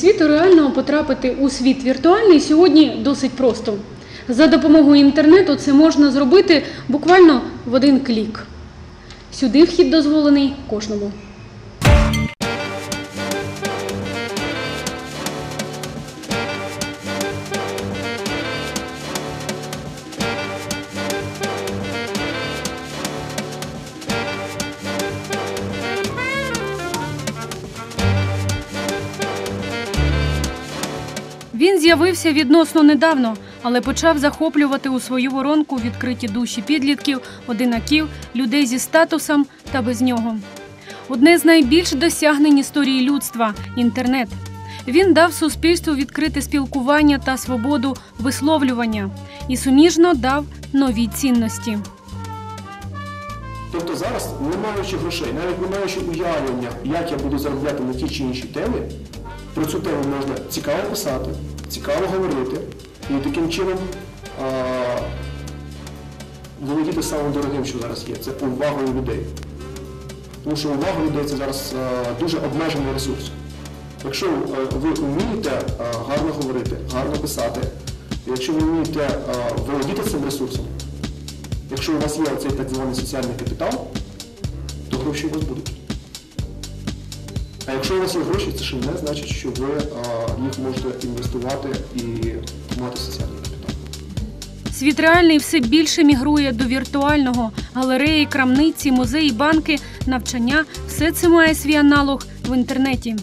Світу реального потрапити у світ віртуальний сьогодні досить просто. За допомогою інтернету це можна зробити буквально в один клік. Сюди вхід дозволений кожному. З'явився відносно недавно, але почав захоплювати у свою воронку відкриті душі підлітків, одинаків, людей зі статусом та без нього. Одне з найбільш досягнень історії людства інтернет. Він дав суспільству відкрите спілкування та свободу висловлювання і суміжно дав нові цінності. Тобто зараз, не маючи грошей, навіть не маючи уявлення, як я буду заробляти на ті чи інші теми, про цю тему можна цікаво писати, цікаво говорити і таким чином а, володіти самим дорогим, що зараз є, це увагою людей. Тому що увага людей це зараз а, дуже обмежений ресурс. Якщо е, ви вмієте а, гарно говорити, гарно писати, якщо ви вмієте а, володіти цим ресурсом, Якщо у вас є цей так званий соціальний капітал, то гроші у вас будуть. А якщо у вас є гроші, це ще не значить, що ви а, їх можете інвестувати і мати соціальний капітал. Світ реальний все більше мігрує до віртуального. Галереї, крамниці, музеї, банки, навчання все це має свій аналог в інтернеті.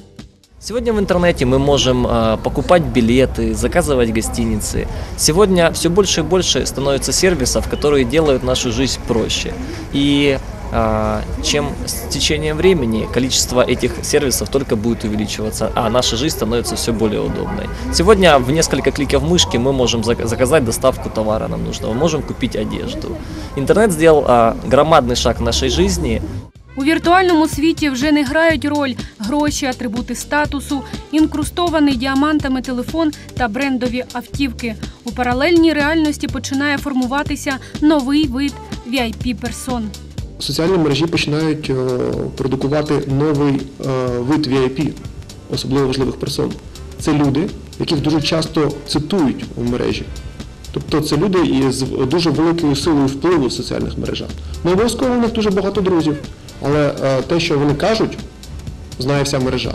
Сегодня в интернете мы можем э, покупать билеты, заказывать гостиницы. Сегодня все больше и больше становится сервисов, которые делают нашу жизнь проще. И э, чем с течением времени количество этих сервисов только будет увеличиваться, а наша жизнь становится все более удобной. Сегодня в несколько кликов мышки мы можем зак- заказать доставку товара нам нужного, можем купить одежду. Интернет сделал э, громадный шаг в нашей жизни, У віртуальному світі вже не грають роль гроші, атрибути статусу, інкрустований діамантами телефон та брендові автівки. У паралельній реальності починає формуватися новий вид vip персон Соціальні мережі починають е, продукувати новий е, вид VIP, особливо важливих персон. Це люди, яких дуже часто цитують у мережі. Тобто це люди із дуже великою силою впливу в соціальних мережах. Не обов'язково у них дуже багато друзів, але е, те, що вони кажуть, знає вся мережа.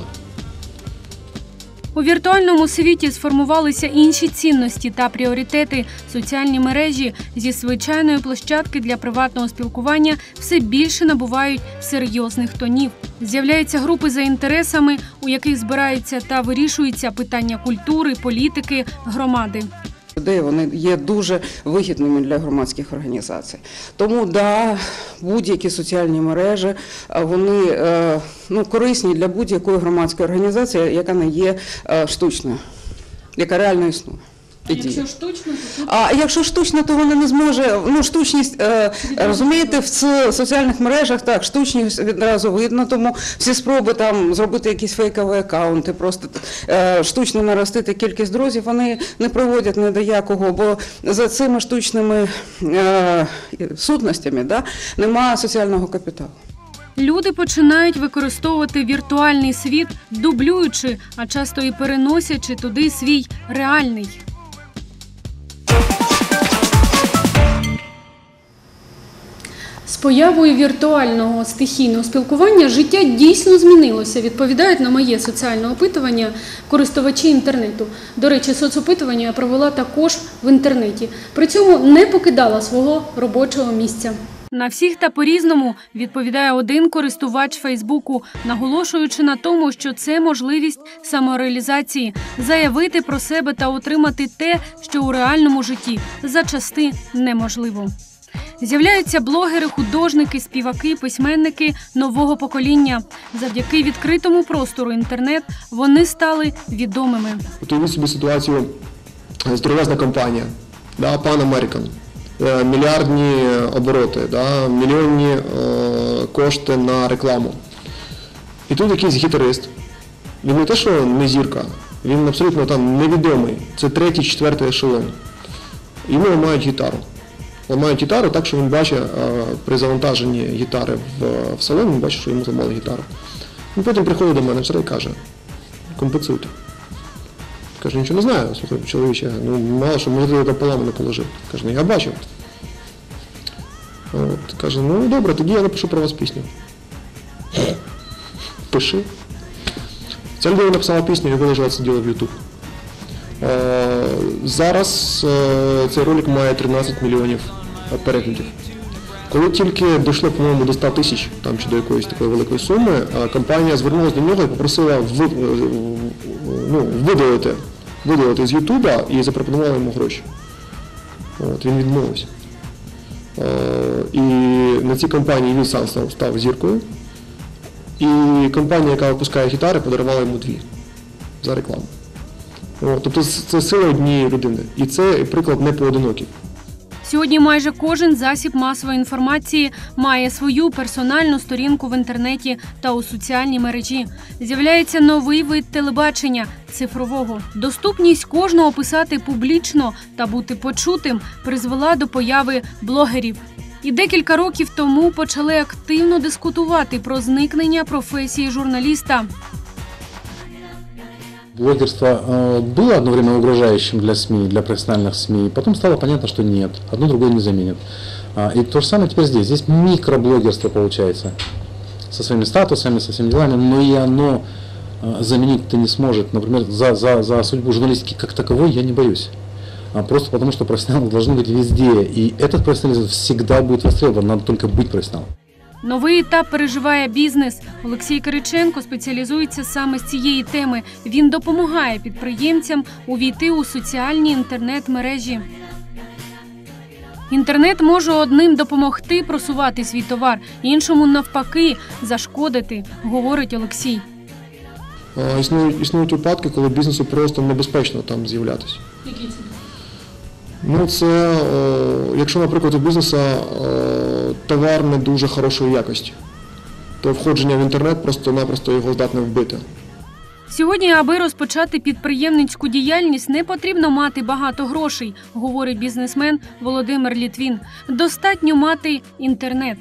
У віртуальному світі сформувалися інші цінності та пріоритети. Соціальні мережі зі звичайної площадки для приватного спілкування все більше набувають серйозних тонів. З'являються групи за інтересами, у яких збираються та вирішуються питання культури, політики, громади. Ідеї вони є дуже вигідними для громадських організацій. Тому да, будь-які соціальні мережі вони е, ну, корисні для будь-якої громадської організації, яка не є е, штучною, яка реально існує. І діє. штучно, то А якщо штучно, то вона не зможе. Ну, штучність, е, розумієте, в соціальних мережах так, штучність відразу видно, тому всі спроби там зробити якісь фейкові акаунти, просто е, штучно наростити кількість друзів, вони не приводять ні до якого, бо за цими штучними е, сутностями да, немає соціального капіталу. Люди починають використовувати віртуальний світ, дублюючи, а часто і переносячи туди свій реальний. З появою віртуального стихійного спілкування життя дійсно змінилося. Відповідають на моє соціальне опитування користувачі інтернету. До речі, соцопитування я провела також в інтернеті. При цьому не покидала свого робочого місця. На всіх та по-різному відповідає один користувач Фейсбуку, наголошуючи на тому, що це можливість самореалізації, заявити про себе та отримати те, що у реальному житті зачасти неможливо. З'являються блогери, художники, співаки, письменники нового покоління. Завдяки відкритому простору інтернет вони стали відомими. Уявіть собі ситуацію, е, здоровезна компанія, Pan American, е, мільярдні обороти, мільйонні е, кошти на рекламу. І тут якийсь гітарист. Він не те, що не зірка, він абсолютно там невідомий. Це третій, четвертий ешелон. Йому ламають гітару. Ламають гітару так, що він бачить е, при завантаженні гітари в, салон, він бачить, що йому зламали гітару. Він потім приходить до мене і каже, компенсуйте. Каже, нічого не знаю, слухай, чоловіче, ну мало що, ти там полами положив. Каже, ну я бачив. От, каже, ну добре, тоді я напишу про вас пісню. Пиши. Ця людина написала пісню виложила це діло в YouTube. Зараз е, цей ролик має 13 мільйонів переглядів. Коли тільки дійшло, по-моєму, до 100 тисяч там, чи до якоїсь такої великої суми, е, компанія звернулася до нього і попросила ну, видалити, видалити з Ютуба і запропонувала йому гроші. От, він відмовився. Е, і на цій компанії він сам став зіркою. І компанія, яка випускає гітари, подарувала йому дві за рекламу. Тобто це сила однієї людини. І це приклад не поодинокий. Сьогодні майже кожен засіб масової інформації має свою персональну сторінку в інтернеті та у соціальній мережі. З'являється новий вид телебачення цифрового. Доступність кожного писати публічно та бути почутим призвела до появи блогерів. І декілька років тому почали активно дискутувати про зникнення професії журналіста. Блогерство э, было одно время угрожающим для СМИ, для профессиональных СМИ, потом стало понятно, что нет, одно другое не заменит. А, И то же самое теперь здесь. Здесь микроблогерство получается, со своими статусами, со всеми делами, но и оно э, заменить-то не сможет. Например, за, за, за судьбу журналистики как таковой я не боюсь. А Просто потому, что профессионалы должны быть везде, и этот профессионализм всегда будет востребован, надо только быть профессионалом. Новий етап переживає бізнес. Олексій Кириченко спеціалізується саме з цієї теми. Він допомагає підприємцям увійти у соціальні інтернет-мережі. Інтернет може одним допомогти просувати свій товар, іншому навпаки зашкодити, говорить Олексій. Е, Існують, існують випадки, коли бізнесу просто небезпечно там з'являтися. Які це? Ну, це, е, якщо, наприклад, у бізнесу е, товар не дуже хорошої якості, то входження в інтернет просто-напросто його здатне вбити. Сьогодні, аби розпочати підприємницьку діяльність, не потрібно мати багато грошей, говорить бізнесмен Володимир Літвін. Достатньо мати інтернет.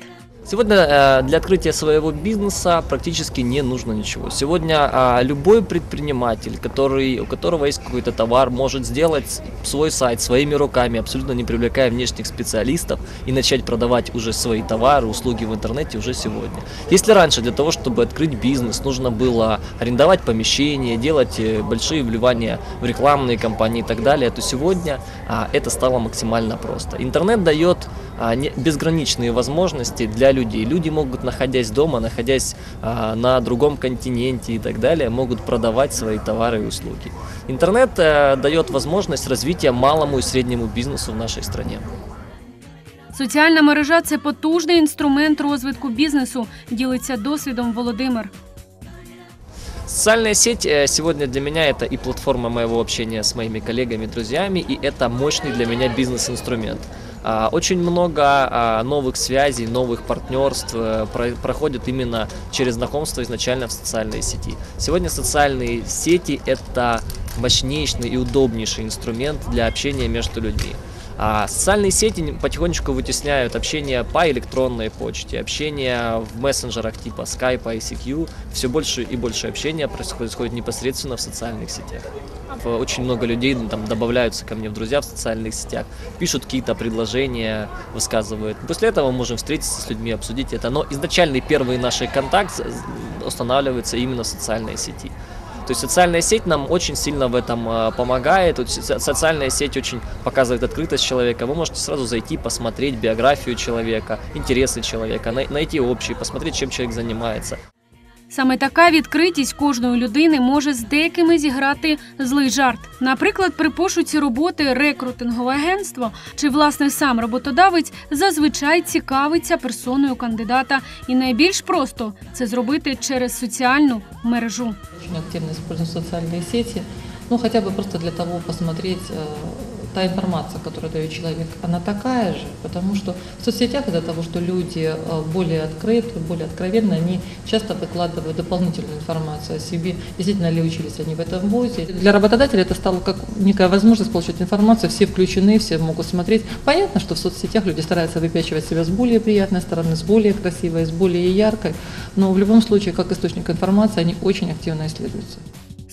Сегодня э, для открытия своего бизнеса практически не нужно ничего. Сегодня а, любой предприниматель, который, у которого есть какой-то товар, может сделать свой сайт своими руками, абсолютно не привлекая внешних специалистов, и начать продавать уже свои товары, услуги в интернете уже сегодня. Если раньше для того, чтобы открыть бизнес, нужно было арендовать помещение, делать э, большие вливания в рекламные кампании и так далее, то сегодня а, это стало максимально просто. Интернет дает безграничные возможности для людей. Люди могут, находясь дома, находясь а, на другом континенте и так далее, могут продавать свои товары и услуги. Интернет э, дает возможность развития малому и среднему бизнесу в нашей стране. Соціальна мережа це потужний інструмент розвитку бізнесу, ділиться досвідом Володимир. Социальная сеть э, сегодня для меня это и платформа моего общения с моими коллегами, друзьями, и это мощный для меня бизнес-инструмент. А, Очень много а, новых связей, новых партнерств э, про- проходит именно через знакомство изначально в социальной сети. Сегодня социальные сети это мощнейший и удобнейший инструмент для общения между людьми. А социальные сети не- потихонечку вытесняют общение по электронной почте, общение в мессенджерах типа Skype, ICQ. Все больше и больше общения происходит, непосредственно в социальных сетях. Очень много людей там добавляются ко мне в друзья в социальных сетях, пишут какие-то предложения, высказывают. После этого мы можем встретиться с людьми, обсудить это. Но изначальный первый наш контакт устанавливается именно в социальной сети. То есть социальная сеть нам очень сильно в этом э, помогает. Вот со- социальная сеть очень показывает открытость человека. Вы можете сразу зайти, посмотреть биографию человека, интересы человека, най- найти общие, посмотреть, чем человек занимается. Саме така відкритість кожної людини може з деякими зіграти злий жарт. Наприклад, при пошуці роботи рекрутингове агентство чи власне сам роботодавець зазвичай цікавиться персоною кандидата, і найбільш просто це зробити через соціальну мережу. Очень активно используем социальные сети, ну хотя бы просто для того посмотреть, э, та информация, которую дает человек, она такая же, потому что в соцсетях из-за того, что люди э, более открыты, более откровенны, они часто выкладывают дополнительную информацию о себе, действительно ли учились они в этом вузе. Для работодателя это стало как некая возможность получить информацию, все включены, все могут смотреть. Понятно, что в соцсетях люди стараются выпячивать себя с более приятной стороны, с более красивой, с более яркой, но в любом случае, как источник информации, они очень активно исследуются.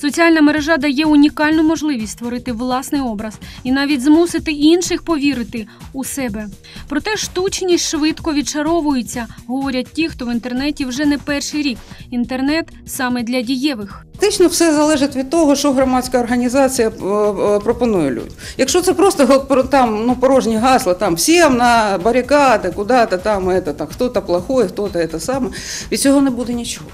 Соціальна мережа дає унікальну можливість створити власний образ і навіть змусити інших повірити у себе. Проте штучність швидко відшаровується, говорять ті, хто в інтернеті вже не перший рік. Інтернет саме для дієвих. Фактично все залежить від того, що громадська організація е, е, пропонує людям. Якщо це просто там, ну, порожні гасла, там всім на барикади, куди-то там, это, там хто-то плохой, хто-то це саме, від цього не буде нічого.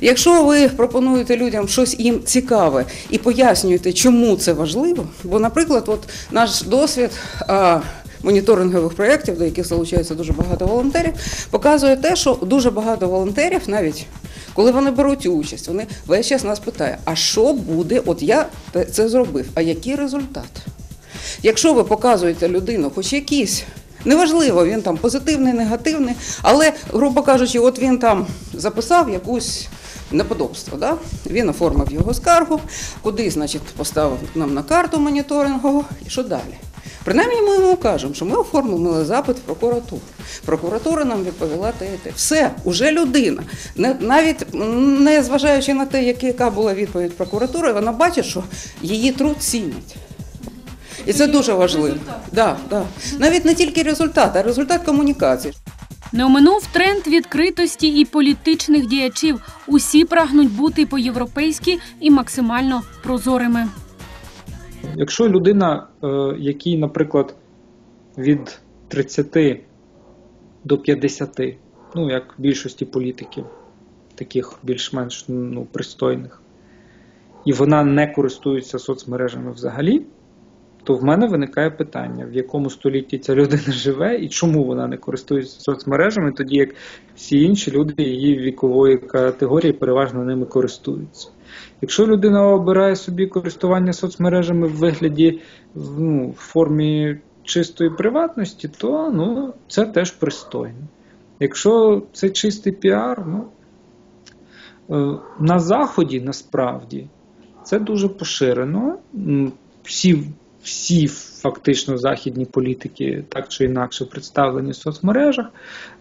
Якщо ви пропонуєте людям щось їм цікаве і пояснюєте, чому це важливо, бо, наприклад, от наш досвід. Моніторингових проєктів, до яких залучається дуже багато волонтерів, показує те, що дуже багато волонтерів, навіть коли вони беруть участь, вони весь час нас питають, а що буде, от я це зробив, а який результат? Якщо ви показуєте людину, хоч якийсь, неважливо, він там позитивний, негативний, але, грубо кажучи, от він там записав якусь неподобство, да? він оформив його скаргу, куди, значить, поставив нам на карту моніторингову, і що далі? Принаймні ми йому кажемо, що ми оформили запит в прокуратуру. Прокуратура нам відповіла те те. Все, уже людина. Навіть не зважаючи на те, яка була відповідь прокуратури, вона бачить, що її труд цінять. І це дуже важливо. Да, да. Навіть не тільки результат, а результат комунікації. Не оминув тренд відкритості і політичних діячів. Усі прагнуть бути по-європейськи і максимально прозорими. Якщо людина, е, якій, наприклад, від 30 до 50, ну як в більшості політиків, таких більш-менш ну, пристойних, і вона не користується соцмережами взагалі, то в мене виникає питання, в якому столітті ця людина живе і чому вона не користується соцмережами, тоді як всі інші люди її вікової категорії переважно ними користуються. Якщо людина обирає собі користування соцмережами в вигляді ну, в формі чистої приватності, то ну, це теж пристойно. Якщо це чистий піар, ну е, на Заході насправді це дуже поширено. Всі, всі фактично західні політики так чи інакше представлені в соцмережах,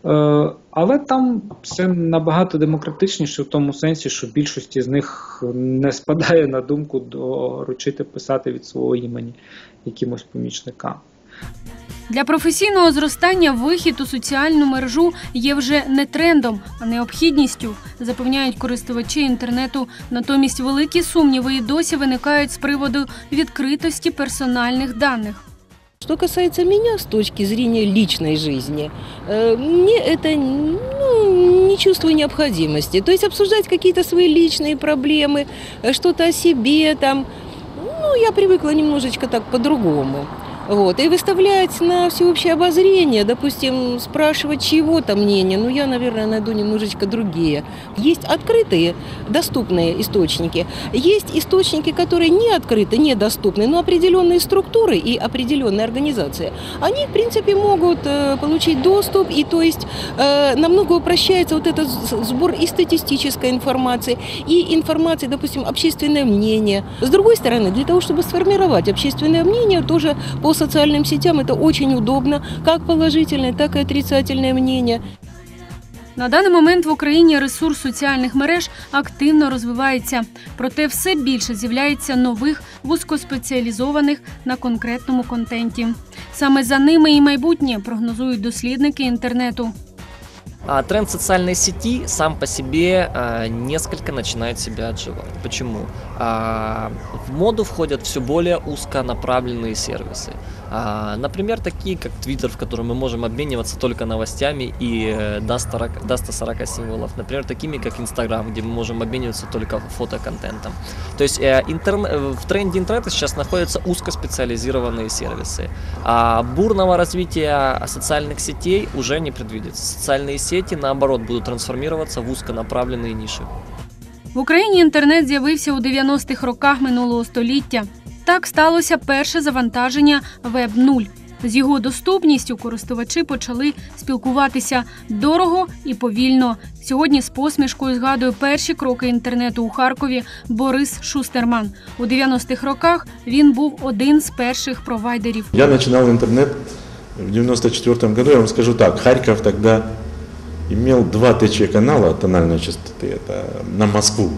Е, але там все набагато демократичніше в тому сенсі, що більшості з них не спадає на думку доручити писати від свого імені якимось помічникам. Для професійного зростання вихід у соціальну мережу є вже не трендом, а необхідністю, запевняють користувачі інтернету. Натомість великі сумніви і досі виникають з приводу відкритості персональних даних. Что касается меня с точки зрения личной жизни, э, мне это ну, не чувствую необходимости. То есть обсуждать какие-то свои личные проблемы, э, что-то о себе там, ну, я привыкла немножечко так по-другому. Вот. И выставлять на всеобщее обозрение, допустим, спрашивать чьего-то мнения, ну, я, наверное, найду немножечко другие. Есть открытые, доступные источники. Есть источники, которые не открыты, недоступны, но определенные структуры и определенные организации, они, в принципе, могут э, получить доступ, и то есть э, намного упрощается вот этот сбор и статистической информации, и информации, допустим, общественное мнение. С другой стороны, для того, чтобы сформировать общественное мнение, тоже по социальным сетям это очень удобно, как положительное, так и отрицательное мнение. На даний момент в Україні ресурс соціальних мереж активно розвивається, проте все більше з'являється нових вузькоспеціалізованих на конкретному контенті. Саме за ними і майбутнє прогнозують дослідники інтернету. А тренд социальной сети сам по себе а, несколько начинает себя отживать. Почему? А, в моду входят все более узконаправленные сервисы. Например, такие как Twitter, в котором мы можем обмениваться только новостями и э, до 40, до 140 символов. Например, такими как Instagram, где мы можем обмениваться только фотоконтентом. То есть э, интерн- э, в тренде интернета сейчас находятся узкоспециализированные сервисы. Бурного развития социальных сетей уже не предвидится. Социальные сети, наоборот, будут трансформироваться в узконаправленные ниши. В Україні інтернет з'явився у 90-х роках минулого століття. Так сталося перше завантаження Web 0. З його доступністю користувачі почали спілкуватися дорого і повільно. Сьогодні з посмішкою згадує перші кроки інтернету у Харкові Борис Шустерман. У 90-х роках він був один з перших провайдерів. Я начинал интернет в 94 году, я вам скажу так, Харьков тогда имел два ТЧ канала тональной частоты, это на Москву.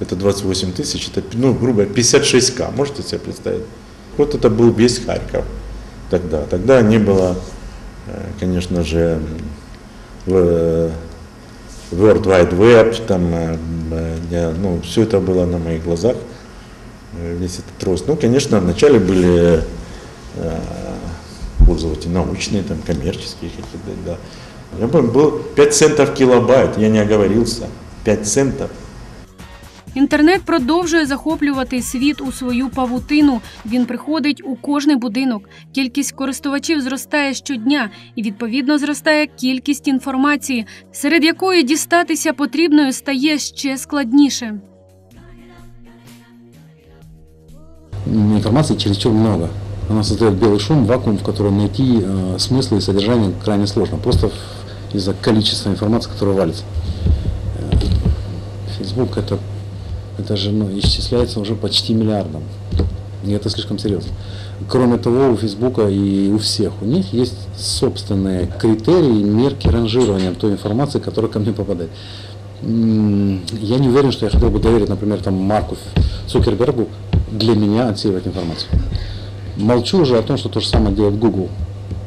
это 28 тысяч, это, ну, грубо, 56к, можете себе представить? Вот это был весь Харьков тогда. Тогда не было, э, конечно же, в- World Wide Web, там, э, э, я, ну, все это было на моих глазах, э, весь этот рост. Ну, конечно, вначале были э, пользователи научные, там, коммерческие какие-то, да. Я помню, был 5 центов килобайт, я не оговорился, 5 центов. Інтернет продовжує захоплювати світ у свою павутину. Він приходить у кожний будинок. Кількість користувачів зростає щодня, і відповідно зростає кількість інформації, серед якої дістатися потрібною стає ще складніше. Информации чересчур много. Она создает белый шум, вакуум, в котором найти э, смысл и содержание крайне сложно. Просто в- из-за количества информации, которая валится. Facebook это, это же ну, исчисляется уже почти миллиардом. И это слишком серьезно. Кроме того, у Фейсбука и у всех, у них есть собственные критерии, мерки ранжирования той информации, которая ко мне попадает. Я не уверен, что я хотел бы доверить, например, там, Марку Цукербергу для меня отсеивать информацию. Молчу уже о том, что то же самое делает Google.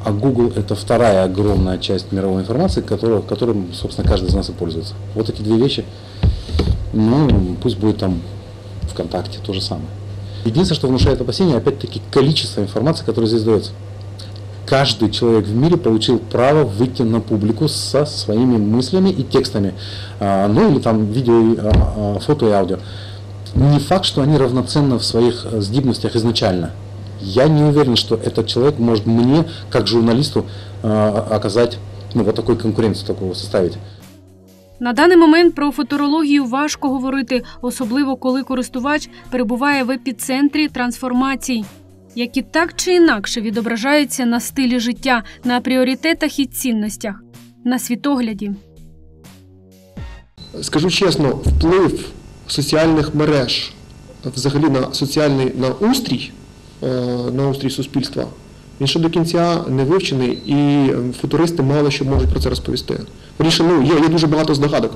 А Google это вторая огромная часть мировой информации, которую, которым, собственно, каждый из нас и пользуется. Вот эти две вещи, ну, пусть будет там ВКонтакте то же самое. Единственное, что внушает опасения, опять-таки, количество информации, которое здесь дается. Каждый человек в мире получил право выйти на публику со своими мыслями и текстами, а, ну или там видео, а, а, фото и аудио. Не факт, что они равноценны в своих э, здибностях изначально. Я не уверен, что этот человек может мне, как журналисту, оказать ну, вот такой конкуренцию такого составить. На даний момент про футурологію важко говорити, особливо коли користувач перебуває в епіцентрі трансформацій, які так чи інакше відображаються на стилі життя, на пріоритетах і цінностях, на світогляді. Скажу чесно, вплив соціальних мереж взагалі на соціальний на устрій, е, на устрій суспільства, він ще до кінця не вивчений, і футуристи мало що можуть про це розповісти. Вірніше, ну, є, є дуже багато здогадок.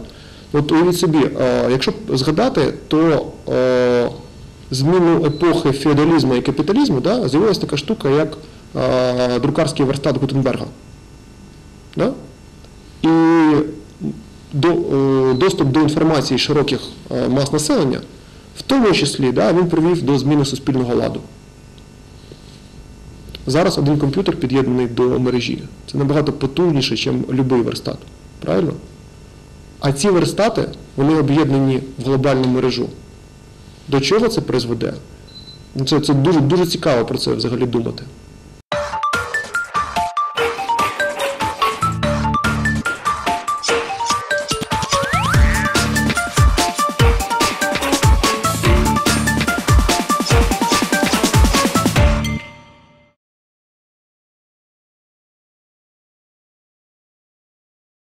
От уявіть собі, е, якщо згадати, то е, зміну епохи феодалізму і капіталізму да, з'явилася така штука, як друкарський верстат Гутенберга. Да? І до, доступ до інформації широких мас населення, в тому числі да, він привів до зміни суспільного ладу. Зараз один комп'ютер під'єднаний до мережі. Це набагато потужніше, ніж будь-який верстат. Правильно? А ці верстати, вони об'єднані в глобальну мережу. До чого це призведе? Ну, Це, це дуже, дуже цікаво про це взагалі думати.